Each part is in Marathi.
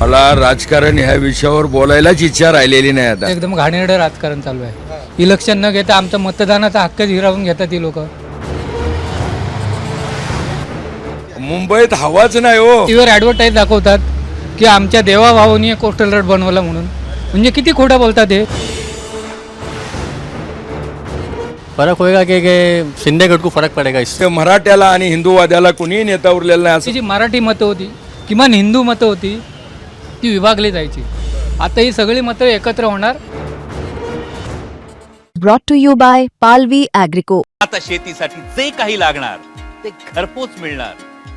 मला राजकारण ह्या विषयावर बोलायलाच इच्छा राहिलेली नाही आता. एकदम घाणेरडं राजकारण चालू आहे. इलेक्शन न घेता आमचा मतदानाचा हक्कच हिरावून घेतात ती लोक. मुंबईत हवाच नाही हो. टीव्हीवर ॲडव्हर्टाईज दाखवतात की आमच्या देवा भावानी कोस्टल रोड बनवला म्हणून. म्हणजे किती खोटं बोलतात हे? फर्क होएगा कि, कि शिंदे गट को फर्क पड़ेगा इससे. ते मराठ्याला आणि हिंदूवाद्याला कुणीही नेता उरलेलं नाही असं. जी मराठी मतं होती किमान हिंदू मतं होती ती विभागली जायची. आता ही सगळी मतं एकत्र होणार. Brought to you by Palvi Agrico. आता शेतीसाठी जे काही लागणार ते घरपोच मिळणार.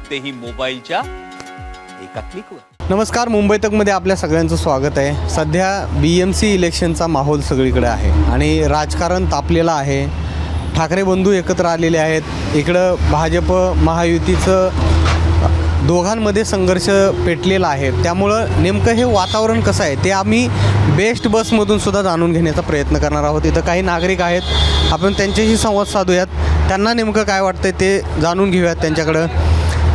तेही मोबाईलच्या एका क्लिकवर. नमस्कार मुंबई तकमध्ये आपल्या सगळ्यांचं स्वागत आहे. सध्या बी एम सी इलेक्शनचा माहोल सगळीकडे आहे आणि राजकारण तापलेलं आहे. ठाकरे बंधू एकत्र आलेले आहेत. इकडं भाजप महायुतीचं दोघांमध्ये संघर्ष पेटलेला आहे. त्यामुळं नेमकं हे वातावरण कसं आहे ते आम्ही बेस्ट बसमधून सुद्धा जाणून घेण्याचा प्रयत्न करणार आहोत. इथं काही नागरिक आहेत आपण त्यांच्याशी संवाद साधूयात. त्यांना नेमकं काय वाटतंय ते जाणून घेऊयात त्यांच्याकडं.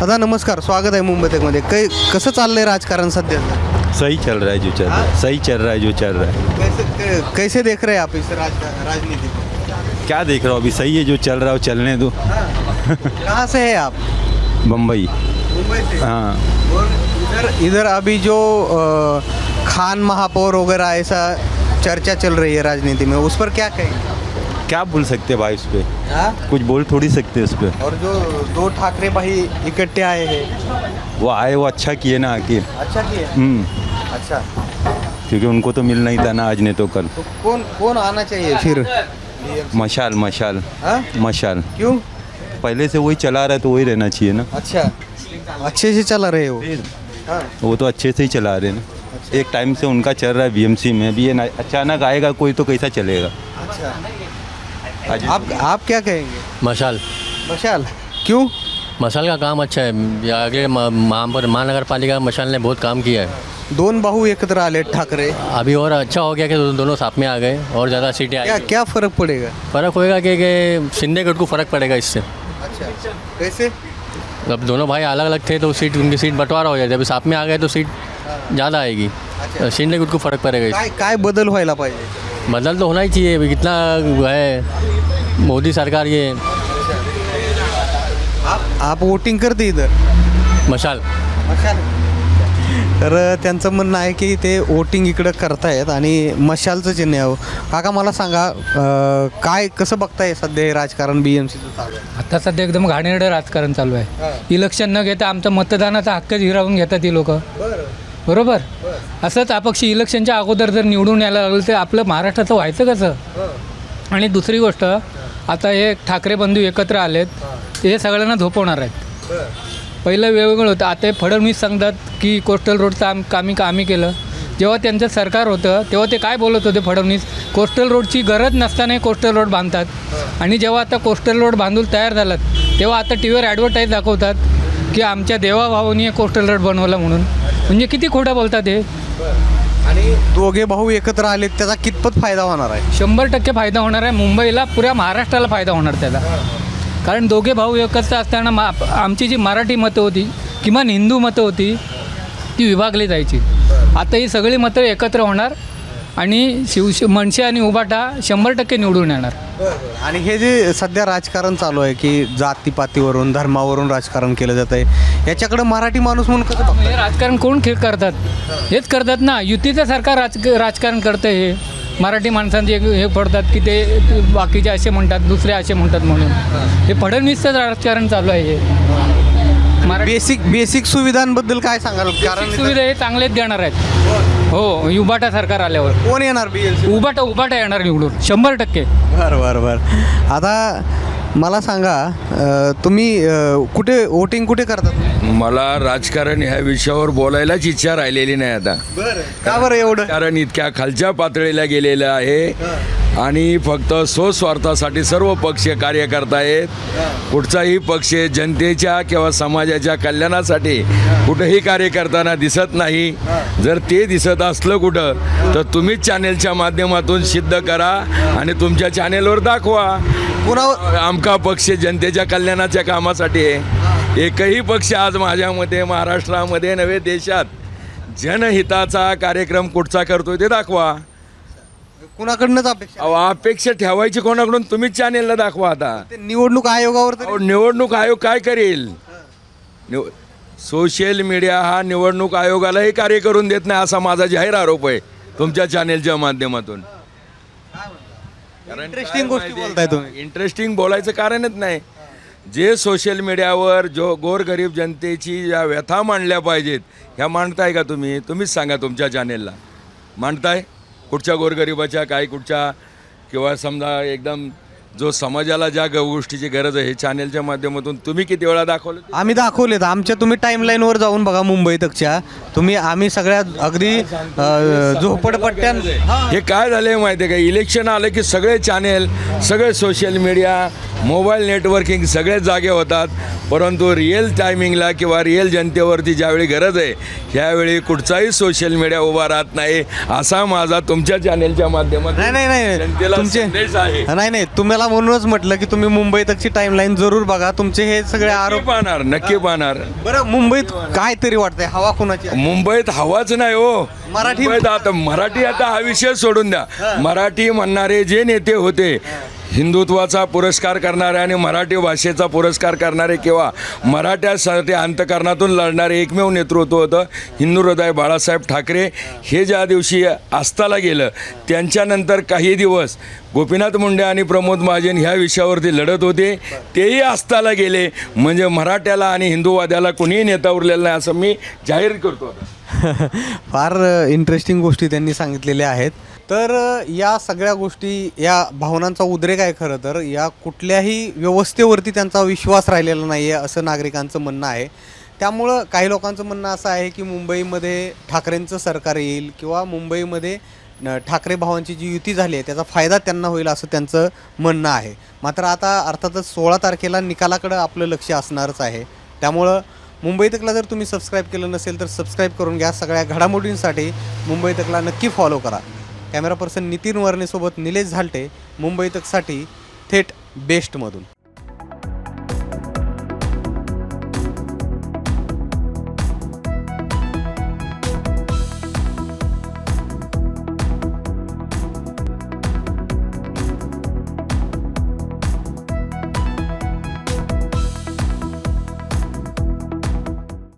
दादा नमस्कार. स्वागत आहे मुंबई टेकमध्ये कै कसं चाललंय राजकारण सध्या? सही चल रहा है जो चल रहा है. सही चल रहा है जो चल रहा है. कैसे कै- कैसे देख रहे हैं आप इस राज, राजनीति को? क्या देख रहा हो? अभी सही है जो चल रहा है चलने दो. कहाँ से है आप? बम्बई. मुंबई से। हाँ। और इधर इधर अभी जो खान महापौर वगैरह ऐसा चर्चा चल रही है राजनीति में उस पर क्या कहेंगे? क्या बोल सकते हैं भाई उस पर हाँ? कुछ बोल थोड़ी सकते उस पर और जो दो ठाकरे भाई इकट्ठे आए हैं। वो आए वो अच्छा किए ना आके। अच्छा किए? हम्म। अच्छा। क्योंकि उनको तो मिलना ही था ना आज ने तो कल। तो कौन कौन आना चाहिए फिर? मशाल मशाल। हाँ? मशाल। क्यों? पहले से वही चला रहा है तो वही रहना चाहिए ना। अच्छा। अच्छे से चला रहे हो? हाँ। वो तो अच्छे से ही चला रहे हैं। ना एक टाइम से उनका चल रहा है बीएमसी में। अभी ये अचानक आएगा कोई तो कैसा चलेगा? अच्छा। आप आप क्या कहेंगे? मशाल। मशाल? क्यों? मशाल का काम अच्छा है। आगे महानगर पालिका मशाल ने बहुत काम किया है। दोन भाऊ एकत्र आले ठाकरे। अभी और अच्छा हो गया कि दोनों साथ में आ गए और ज़्यादा सीटें क्या आई। क्या फ़र्क पड़ेगा? फ़र्क होएगा कि, कि शिंदे गट को फ़र्क पड़ेगा इससे। अच्छा। कैसे? अब दोनों भाई अलग अलग थे तो सीट उनकी सीट बंटवारा हो जाती अभी साथ में आ गए तो सीट ज़्यादा आएगी। शिंदे गुट को फर्क पड़ेगा काय काय बदल व्हायला पाहिजे? बदल तो होना ही चाहिए। अभी कितना है? मोदी सरकार ये। आप आप वोटिंग करते इधर? मशाल। मशाल। तर त्यांचं म्हणणं आहे की ते वोटिंग इकडं करतायत आणि मशालचं चिन्ह आहे. काका मला सांगा अं, काय कसं बघताय सध्या हे राजकारण बी एम सीचं चालू आहे? आता सध्या एकदम घाणेरडं राजकारण चालू आहे. इलेक्शन न घेता आमचा मतदानाचा हक्कच हिरावून घेतात ती लोक. बरोबर? असंच अपक्ष इलेक्शनच्या अगोदर जर निवडून यायला लागलं तर आपलं महाराष्ट्राचं व्हायचं कसं? आणि दुसरी गोष्ट आता हे ठाकरे बंधू एकत्र आलेत. ते हे सगळ्यांना झोपवणार आहेत. पहिलं वेगवेगळं होतं. आता हे फडणवीस सांगतात की कोस्टल रोडचं आम कामी आम्ही केलं. जेव्हा त्यांचं सरकार होतं तेव्हा ते काय बोलत होते फडणवीस? कोस्टल रोडची गरज नसताना कोस्टल रोड बांधतात. आणि जेव्हा आता कोस्टल रोड बांधून तयार झालात तेव्हा आता टी व्हीवर ॲडव्हर्टाईज दाखवतात की आमच्या देवाभावानी कोस्टल रोड बनवला म्हणून. म्हणजे किती खोटं बोलतात हे? आणि दोघे भाऊ एकत्र आलेत त्याचा कितपत फायदा होणार आहे? शंभर टक्के फायदा होणार आहे. मुंबईला पुऱ्या महाराष्ट्राला फायदा होणार त्याचा. कारण दोघे भाऊ एकत्र असताना मा आमची जी मराठी मतं होती किमान हिंदू मतं होती ती विभागली जायची. आता ही सगळी मतं एकत्र होणार आणि शिवश मनसे आणि उबाटा शंभर टक्के निवडून येणार. आणि हे जे सध्या राजकारण चालू आहे की जातीपातीवरून धर्मावरून राजकारण केलं जात आहे याच्याकडे मराठी माणूस म्हणून कसं? हे राजकारण कोण खेळ करतात? हेच करतात ना. युतीचं सरकार राज राजकारण करतं हे. मराठी माणसांचे एक हे पडतात की ते बाकीचे असे म्हणतात दुसरे असे म्हणतात म्हणून. हे फडणवीसचं राजकारण चालू आहे हे. बेसिक बेसिक सुविधांबद्दल काय सांगाल? कारण सुविधा हे चांगलेच देणार आहेत. हो उबाटा सरकार आल्यावर. कोण येणार उबाटा उबाटा येणार निवडून शंभर टक्के. बरं बरं बरं. आता मला सांगा तुम्ही कुठे वोटिंग कुठे करतात मला राजकारण ह्या विषयावर बोलायलाच इच्छा राहिलेली नाही आता. बरं. का बरं एवढं? कारण इतक्या खालच्या पातळीला गेलेलं आहे. आणि फक्त स्वस्वार्थासाठी सर्व पक्ष कार्य करतायत कुठचाही पक्ष जनतेच्या किंवा समाजाच्या कल्याणासाठी कुठंही कार्य करताना दिसत नाही. जर ते दिसत असलं कुठं तर तुम्हीच चॅनेलच्या माध्यमातून सिद्ध करा आणि तुमच्या चॅनेलवर दाखवा. कुणावर? आमका पक्ष जनतेच्या कल्याणाच्या कामासाठी आहे. एकही पक्ष आज माझ्या मते महाराष्ट्रामध्ये नव्हे देशात जनहिताचा कार्यक्रम कुठचा करतोय ते दाखवा. कुणाकडनंच अपेक्षा अहो अपेक्षा ठेवायची कोणाकडून? तुम्हीच चॅनेलला दाखवा आता. ते निवडणूक आयोगावर तरी अहो, निवडणूक आयोग काय करेल? निव सोशल मीडिया हा निवडणूक आयोगालाही कार्य करून देत नाही असा माझा जाहीर आरोप आहे तुमच्या चॅनेलच्या माध्यमातून. इंटरेस्टिंग गोष्टी बोलताय तुम्ही. इंटरेस्टिंग बोलायचं कारणच नाही. जे सोशल मीडियावर जो गोरगरीब जनतेची ज्या व्यथा मांडल्या पाहिजेत ह्या मांडताय का तुम्ही? तुम्हीच सांगा तुमच्या चॅनेलला मांडताय? कुठच्या गोरगरिबाच्या काय कुठच्या किंवा समजा एकदम जो समाजाला ज्या ग- गोष्टीची गरज आहे हे चॅनेलच्या माध्यमातून तुम्ही किती वेळा दाखवलं? आम्ही दाखवलेत. आमच्या तुम्ही टाईमलाईनवर जाऊन बघा मुंबई तकच्या. तुम्ही आम्ही सगळ्या अगदी अ, झोपडपट्ट्यां हे काय झालंय माहिती आहे का? इलेक्शन आलं की सगळे चॅनेल सगळे सोशल मीडिया मोबाईल नेटवर्किंग सगळे जागे होतात परंतु रिअल टायमिंगला किंवा रिअल जनतेवरती ज्यावेळी गरज आहे त्यावेळी कुठचाही सोशल मीडिया उभा राहत नाही असा माझा तुमच्या चॅनेलच्या माध्यमातून नाही नाही नाही. जनतेला तुमचे संदेश आहे. नाही नाही. तुम्हाला म्हणूनच म्हटलं की तुम्ही मुंबई तकची टाईमलाईन जरूर बघा. तुमचे हे सगळे नक्की आरोप पाहणार नक्की पाहणार. बरं मुंबईत काय तरी वाटतंय हवा कुणाची आहे? मुंबईत हवाच नाही हो. मराठी- मुंबईत आता मराठी आता हा विषय सोडून द्या. मराठी म्हणणारे जे नेते होते हिंदुत्वाचा पुरस्कार करणारे आणि मराठी भाषेचा पुरस्कार करणारे किंवा मराठ्यासाठी अंतकरणातून लढणारे एकमेव नेतृत्व होतं हिंदू हृदय बाळासाहेब ठाकरे. हे ज्या दिवशी आस्थाला गेलं त्यांच्यानंतर काही दिवस गोपीनाथ मुंडे आणि प्रमोद महाजन ह्या विषयावरती लढत होते. तेही आस्थाला गेले. म्हणजे मराठ्याला आणि हिंदूवाद्याला कुणीही नेता उरलेला नाही असं मी जाहीर करतो आता. फार इंटरेस्टिंग गोष्टी त्यांनी सांगितलेल्या आहेत. तर या सगळ्या गोष्टी या भावनांचा उद्रेक आहे खरं तर या कुठल्याही व्यवस्थेवरती त्यांचा विश्वास राहिलेला नाही आहे असं नागरिकांचं म्हणणं आहे. त्यामुळं काही लोकांचं म्हणणं असं आहे की मुंबईमध्ये ठाकरेंचं सरकार येईल किंवा मुंबईमध्ये ठाकरे भावांची जी युती झाली आहे त्याचा फायदा त्यांना होईल असं त्यांचं म्हणणं आहे. मात्र आता अर्थातच सोळा तारखेला निकालाकडं आपलं लक्ष असणारच आहे. त्यामुळं मुंबई तकला जर तुम्ही सबस्क्राईब केलं नसेल तर सबस्क्राईब करून घ्या. सगळ्या घडामोडींसाठी मुंबई तकला नक्की फॉलो करा. कॅमेरा पर्सन नितीन वर्णेसोबत निलेश झालटे मुंबई तकसाठी थेट बेस्टमधून